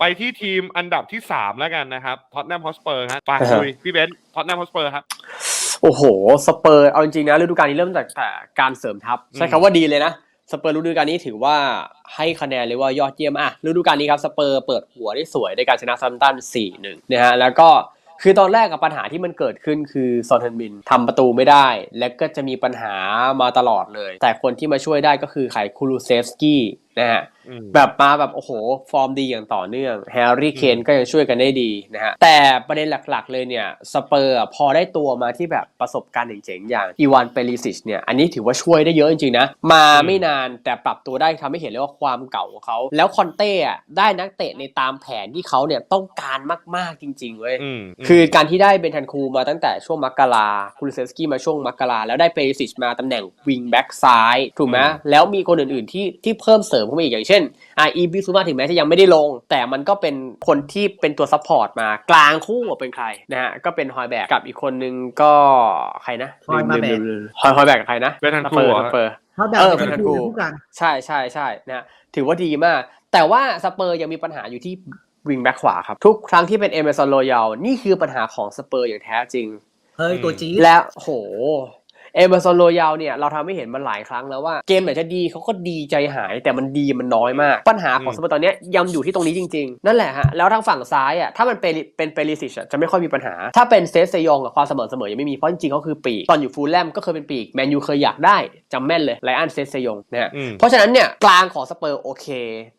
ไปที่ทีมอันดับที่สามแล้วกันนะครับท็อตแนมฮอสเปอร์ฮะไปอ่าฮะคุยพี่เบนซ์ท็อตแนมฮอสเปอร์ครับโอ้โหสเปอร์เอาจริงๆนะฤดูกาลนี้เริ่มจากแต่การเสริมทัพใช้คำว่าดีเลยนะสเปอร์ฤดูกาลนี้ถือว่าให้คะแนนเลยว่ายอดเยี่ยมอะฤดูกาลนี้ครับสเปอร์เปิดหัวได้สวยในการชนะซัมตัน 4-1 นะฮะแล้วก็คือตอนแรกกับปัญหาที่มันเกิดขึ้นคือซอนเทนมินทำประตูไม่ได้ และก็จะมีปัญหามาตลอดเลย แต่คนที่มาช่วยได้ก็คือไขคูลูเซฟสกี้ นะฮะอืมแบบมาแบบโอ้โห ฟอร์มดีอย่างต่อเนื่องแฮร์รี่เคนก็ยังช่วยกันได้ดีนะฮะแต่ประเด็นหลักๆเลยเนี่ยสเปอร์อะพอได้ตัวมาที่แบบประสบการณ์เจ๋งๆอย่างอีวานเปริซิชเนี่ยอันนี้ถือว่าช่วยได้เยอะจริงๆนะ มาไม่นานแต่ปรับตัวได้ทำให้เห็นเลยว่าความเก่าของเขา แล้วคอนเต้อะได้นักเตะในตามแผนที่เขาเนี่ยต้องการมากๆจริงๆเว้ยอืมมคือการที่ได้เบนทันคูมาตั้งแต่ช่วงมกราคูลิเซสกี้มาช่วงมกราแล้วได้เปริซิชมาตำแหน่งวิงแบ็กซ้ายถูกไหมอืมแล้วมีคนอื่นๆที่ที่เพิ่มเสริมเข้ามาอีกอย่างเช่นอ่าอีบิซูมาถึงแม้จะยังไม่ได้ลง แต่มันก็เป็นคนที่เป็นตัวซัพพอร์ตมากลางคู่เป็นใครนะฮะก็เป็นฮอยแบกกับอีกคนนึงก็ใครนะฮอยมาแบกลืมๆๆฮอยฮอยแบกกับใครนะเบนทันสคูเปอร์เหรอสเปอร์เพราะแบบเออเป็นเป็นคู่คู่คู่กันใช่ใช่ใช่นะฮะถือว่าดีมาก แต่ว่าสเปอร์ยังมีปัญหาอยู่ที่วิงแบ็กขวาครับ ทุกครั้งที่เป็นเอเมซอนโรยัลนี่คือปัญหาของสเปอร์อย่างแท้จริงเฮ้ยตัวจี๊ดแล้วโห เอเมซอนโรยัลเนี่ยเราทำให้เห็นมาหลายครั้งแล้วว่าเกมไหนจะดีเขาก็ดีใจหายแต่มันดีมันน้อยมาก ปัญหาของอืมสเปอร์ตอนเนี้ยยังอยู่ที่ตรงนี้จริง ๆ นั่นแหละฮะ แล้วทางฝั่งซ้ายอะถ้ามันเป็นเป็นเปริซิชอะจะไม่ค่อยมีปัญหา ถ้าเป็นเซสเซยองกับความเสมอเสมอยังไม่มีเพราะจริงๆเขาคือปีก ตอนอยู่ฟูลแลมก็เคยเป็นปีกแมนยูเคยอยากได้จำแม่นเลยไลอันเซสเซยองนะฮะอืมเพราะฉะนั้นเนี่ยกลางของสเปอร์โอเค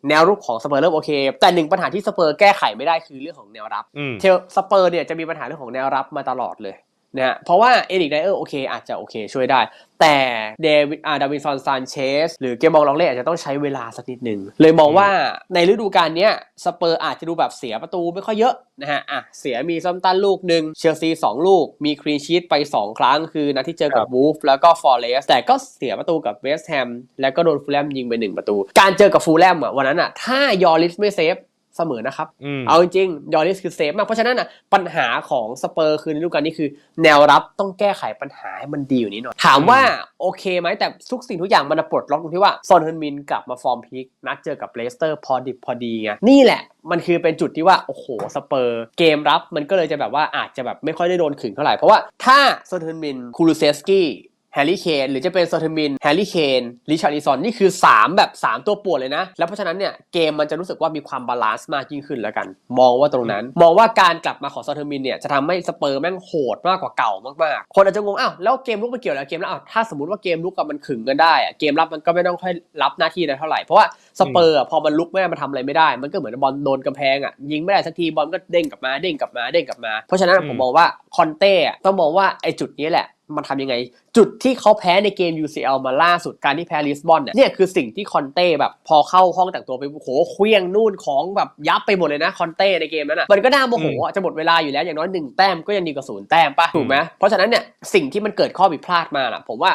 แนวรุกของสเปอร์เริ่มโอเค แต่หนึ่งปัญหาที่สเปอร์แก้ไขไม่ได้คือเรื่องของแนวรับอืมเทลสเปอร์เนี่ยจะมีปัญหาเรื่องของแนวรับมาตลอดเลย นะฮะเพราะว่าเอริกไดเออร์โอเคอาจจะโอเคช่วยได้ แต่เดวิดอาดาวินซอนซานเชสหรือเกมบอลลองเล่อาจจะต้องใช้เวลาสักนิดหนึ่งเลยมองว่าในฤดูกาลเนี้ยสเปอร์อาจจะดูแบบเสียประตูไม่ค่อยเยอะนะฮะอะเสียมีซัมตันลูกหนึ่งเชลซีสองลูก มีครีนชีตไป 2 ครั้งคือนัดที่เจอกับวูฟแล้วก็ฟอร์เรสแต่ก็เสียประตูกับเวสต์แฮมแล้วก็โดนฟูลแลมยิงไปหนึ่งประตู การเจอกับฟูลแลมอะวันนั้นอะถ้ายอริสไม่เซฟ เสมอนะครับอืมเอาจริงๆยอริสคือเซฟมาก เพราะฉะนั้นนะปัญหาของสเปอร์คือในฤดูกาลนี้คือ แนวรับต้องแก้ไขปัญหาให้มันดีอยู่านี้หน่อย ถามว่าโอเคไหมแต่ทุกสิ่งทุกอย่างมันปลดล็อกตรงที่ว่าซอนเฮนมินกลับมาฟอร์มพีคนัดเจอกับเลสเตอร์พอดิบพอดีไงนี่แหละมันคือเป็นจุดที่ว่า โอ้โห สเปอร์เกมรับมันก็เลยจะแบบว่าอาจจะแบบไม่ค่อยได้โดนขึงเท่าไหร่ เพราะว่าถ้าซอนเฮนมินคูลูเซสกี้ แฮร์รี่เคนหรือจะเป็นโซเทมินแฮร์รี่เคนริชาร์ลิซอนนี่คือ 3 แบบ 3 ตัวปวดเลยนะ แล้วเพราะฉะนั้นเนี่ยเกมมันจะรู้สึกว่ามีความบาลานซ์มากยิ่งขึ้นแล้วกัน มองว่าตรงนั้น มองว่าการกลับมาของโซเทมินเนี่ยจะทำให้สเปอร์แม่งโหดมากกว่าเก่ามากๆ คนอาจจะงงอ้าวแล้วเกมลุกมันเกี่ยวอะไรเกมแล้วอ้าวถ้าสมมติว่าเกมลุกกับมันขึงกันได้อะเกมรับมันก็ไม่ต้องค่อยรับหน้าที่อะไรเท่าไหร่เพราะว่าสเปอร์อะพอมันลุกไม่ได้มันทำอะไรไม่ได้ มันก็เหมือนบอลโดนกำแพงอะยิงไม่ได้สักทีบอลก็เด้งกลับมาเด้งกลับมาเด้งกลับมา เพราะฉะนั้นผมมองว่าคอนเต้อะต้องมองว่าไอ้จุดนี้แหละมันทำยังไง จุดที่เขาแพ้ในเกม UCL มาล่าสุดการที่แพ้ลิสบอนเนี่ยเนี่ยคือสิ่งที่คอนเต้แบบพอเข้าห้องแต่งตัวไปโหเคลี้ยงนู่นของแบบยับไปหมดเลยนะคอนเต้ในเกมนั้นอะมันก็น่าโมโหอะจะหมดเวลาอยู่แล้วอย่างน้อยหนึ่งแต้มก็ยังดีกว่าศูนย์แต้มป่ะถูกไหมเพราะฉะนั้นเนี่ยสิ่งที่มันเกิดข้อผิดพลาดมาล่ะผมว่า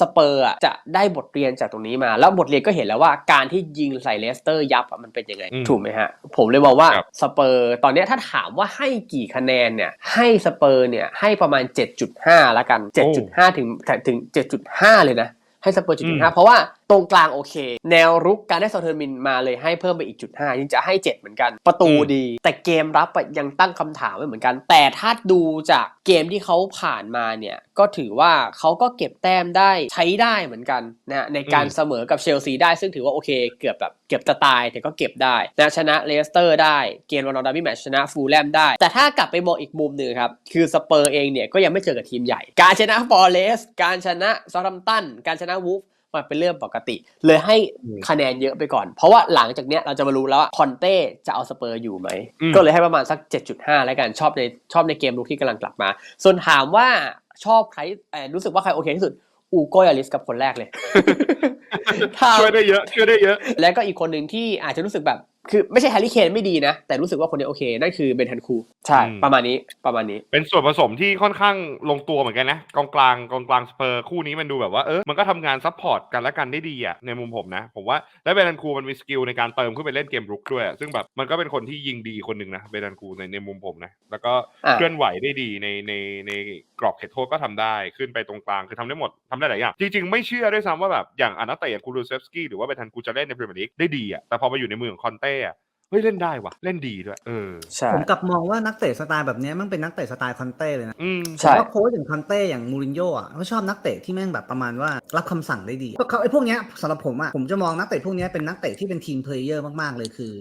สเปอร์อะจะได้บทเรียนจากตรงนี้มา แล้วบทเรียนก็เห็นแล้วว่าการที่ยิงใส่เลสเตอร์ยับอะมันเป็นยังไงอืมถูกไหมฮะ ผมเลยมองว่าครับสเปอร์ตอนเนี้ยถ้าถามว่าให้กี่คะแนนเนี่ย ให้สเปอร์เนี่ยให้ประมาณ 7.5 ละกัน 7.5 ถึงถึง 7.5 เลยนะ ให้สเปอร์อืม7.5 เพราะว่า ตรงกลางโอเค แนวรุกการได้ซอเทอร์มินมาเลยให้เพิ่มไปอีกจุด5นี่จะให้ 7 เหมือนกัน ประตูดี แต่เกมรับอะยังตั้งคำถามไว้เหมือนกัน แต่ถ้าดูจากเกมที่เขาผ่านมาเนี่ยก็ถือว่าเขาก็เก็บแต้มได้ใช้ได้เหมือนกันนะฮะในการอืมเสมอกับเชลซีได้ซึ่งถือว่าโอเค เกือบแบบเก็บจะตายแต่ก็เก็บได้นะชนะเลสเตอร์ได้เกมวันนอร์ดาร์บี้แมตช์ชนะฟูลแลมได้ แต่ถ้ากลับไปมองอีกมุมหนึ่งครับ คือสเปอร์เองเนี่ยก็ยังไม่เจอกับทีมใหญ่ การชนะฟอร์เรสการชนะซอทัมตันการชนะวูฟ มันเป็นเรื่องปกติ เลยให้อืมคะแนนเยอะไปก่อน เพราะว่าหลังจากเนี้ยเราจะมารู้แล้วว่าคอนเต้จะเอาสเปอร์อยู่ไหมอืมก็เลยให้ประมาณสัก 7.5 แล้วกันชอบในชอบในเกมลุกที่กำลังกลับมา ส่วนถามว่าชอบใครเอ่อรู้สึกว่าใครโอเคที่สุดอูโกยาลิสกับคนแรกเลยถ้าช่วยได้เยอะช่วยได้เยอะ แล้วก็อีกคนหนึ่งที่อาจจะรู้สึกแบบคือไม่ใช่แฮร์รี่เคนไม่ดีนะ แต่รู้สึกว่าคนนี้โอเค นั่นคือเบนทันคู ใช่อืมประมาณนี้ประมาณนี้ เป็นส่วนผสมที่ค่อนข้างลงตัวเหมือนกันนะกองกลางกองกลางสเปอร์คู่นี้มันดูแบบว่าเออมันก็ทำงานซัพพอร์ตกันและกันได้ดีอะในมุมผมนะ ผมว่าแล้วเบนันคูมันมีสกิลในการเติมขึ้นไปเล่นเกมรุกด้วยอะซึ่งแบบมันก็เป็นคนที่ยิงดีคนหนึ่งนะเบนันคูในในมุมผมนะ แล้วก็อ่าเคลื่อนไหวได้ดีในในในกรอบเขตโทษก็ทำได้ขึ้นไปตรงกลางคือทำได้หมดทำได้หลายอย่าง จริงๆ ไม่เชื่อด้วยซ้ำว่าแบบอย่างอนาเตะอย่างคูรูเซฟสกี้หรือว่าเบนันคูจะเล่นในพรีเมียร์ลีกได้ดีอะแต่พอมาอยู่ในมือของคอนเต้อะ ฮ้ยเล่นได้ว่ะ เล่นดีด้วย เออ ใช่ ผมกลับมองว่านักเตะสไตล์แบบเนี้ยมันเป็นนักเตะสไตล์คอนเต้เลยนะอืมผมใช่ว่าโค้ชอย่างคอนเต้อย่างมูรินโญ่อะเขาชอบนักเตะที่แม่งแบบประมาณว่ารับคำสั่งได้ดีเพราะเขาไอ้พวกเนี้ยสำหรับผมอะผมจะมองนักเตะพวกเนี้ยเป็นนักเตะที่เป็นทีมเพลเยอร์มากๆเลยคือ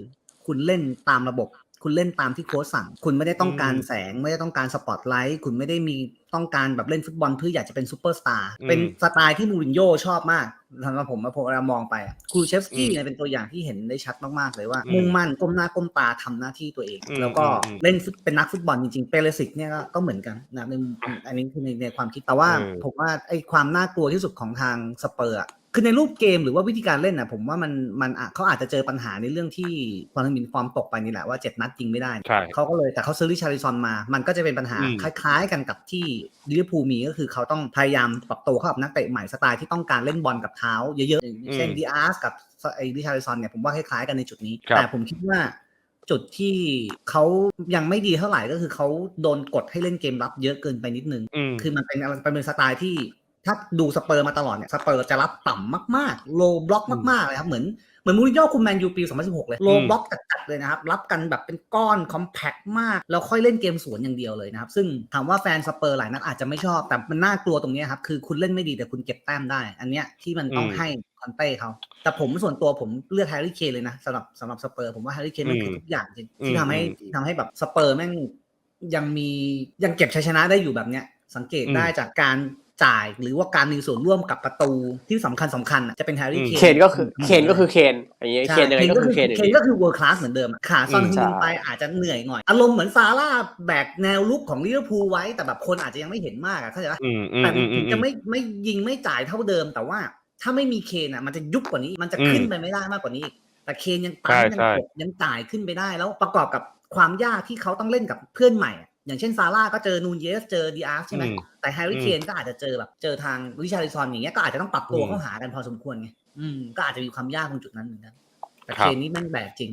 คุณเล่นตามระบบ คุณเล่นตามที่โค้ชสั่ง คุณไม่ได้ต้องการอืม แสง ไม่ได้ต้องการสปอตไลท์คุณไม่ได้มี ต้องการแบบเล่นฟุตบอลเพื่ออยากจะเป็นซูเปอร์สตาร์อืมเป็นสไตล์ที่มูรินโญ่ชอบมากสำหรับผมอะผมเวลามองไปอะครูเชฟสกี้อืมเนี่ยเป็นตัวอย่างที่เห็นได้ชัดมาก ๆ เลยว่าอืมมุ่งมั่นก้มหน้าก้มตาทำหน้าที่ตัวเองอืมแล้วก็อืมเล่นฟุตเป็นนักฟุตบอลจริง ๆ เปเรสิกเนี่ยก็ก็เหมือนกันนะในอันนี้คือในในความคิดแต่ว่าเออผมว่าไอ้ความน่ากลัวที่สุดของทางสเปอร์อะ คือในรูปเกมหรือว่าวิธีการเล่นนะผมว่ามันมันอะเขาอาจจะเจอปัญหาในเรื่องที่ความมินฟอร์มตกไปนี่แหละว่าเจ็ดนัดจริงไม่ได้ใช่เขาก็เลยแต่เขาซื้อริชาริซอนมา มันก็จะเป็นปัญหาอืมคล้าย ๆ กันกับที่ลิเวอร์พูลมีก็คือเขาต้องพยายามปรับตัวเข้ากับนักเตะใหม่สไตล์ที่ต้องการเล่นบอลกับเท้าเยอะๆเช่นดีอาร์สกับไอ้ริชาริซอนเนี่ยผมว่าคล้ายๆกันในจุดนี้ครับแต่ผมคิดว่าจุดที่เขายังไม่ดีเท่าไหร่ก็คือเขาโดนกดให้เล่นเกมรับเยอะเกินไปนิดนึงอืมคือมันเป็นมันเป็นสไตล์ที่ ถ้าดูสเปอร์มาตลอดเนี่ยสเปอร์จะรับต่ำมากๆ โลบล็อกมากๆเลยครับเหมือนเหมือนมูรินโญ่คุมแมนยูปี 2016 เลย โลบล็อกจัดๆเลยนะครับ รับกันแบบเป็นก้อนคอมแพคมาก แล้วค่อยเล่นเกมสวนอย่างเดียวเลยนะครับ ซึ่งถามว่าแฟนสเปอร์หลายนัดอาจจะไม่ชอบ แต่มันน่ากลัวตรงเนี้ยครับ คือคุณเล่นไม่ดีแต่คุณเก็บแต้มได้ อันเนี้ยที่มันต้องอืมให้คอนเต้เขา แต่ผมส่วนตัวผมเลือกแฮร์รี่เคนเลยนะสำหรับสำหรับสเปอร์ผมว่าแฮร์รี่เคนมันคือทุกอย่างจริงที่ทำให้อืมที่ทำให้แบบสเปอร์แม่งยังมียังเก็บชัยชนะได้อยู่แบบเนี้ยสังเกตอืมได้จากการ จ่ายหรือว่าการมีส่วนร่วมกับประตูที่สำคัญสำคัญอะจะเป็นแฮร์รี่อืมเคนเคนก็คือเคนก็คือเคนอย่างเงี้ยใช่เคนยังไงก็คือเคนอยู่เคนดีก็คือ world class เหมือนเดิมอะขาซอนอืมฮึใช่งไปอาจจะเหนื่อยหน่อย อารมณ์เหมือนซาร่าแบกแนวลุกของลิเวอร์พูลไว้แต่แบบคนอาจจะยังไม่เห็นมากอะเข้าใจปะอืมอืมแต่อืมอืถึมงจะไม่ไม่ยิงไม่จ่ายเท่าเดิม แต่ว่าถ้าไม่มีเคนอะมันจะยุบกว่านี้มันจะขึ้นไปไม่ได้มากกว่านี้อีกแต่เคนยังปั๊มใช่ยังใช่กดยังจ่ายขึ้นไปได้แล้วประกอบกับความยากที่เขาต้องเล่นกับเพื่อนใหม่ อะอย่างเช่นซาร่าก็เจอนูนเยสเจอดีอาร์ใช่ไหมอืมแต่แฮร์รี่อืมเคนก็อาจจะเจอแบบเจอทางริชาริซอนอย่างเงี้ยก็อาจจะต้องปรับตัวอืมเข้าหากันพอสมควรไงอืมก็อาจจะมีความยากตรงจุดนั้นเหมือนกันแต่ครัเคบนนี่แม่งแบกจริง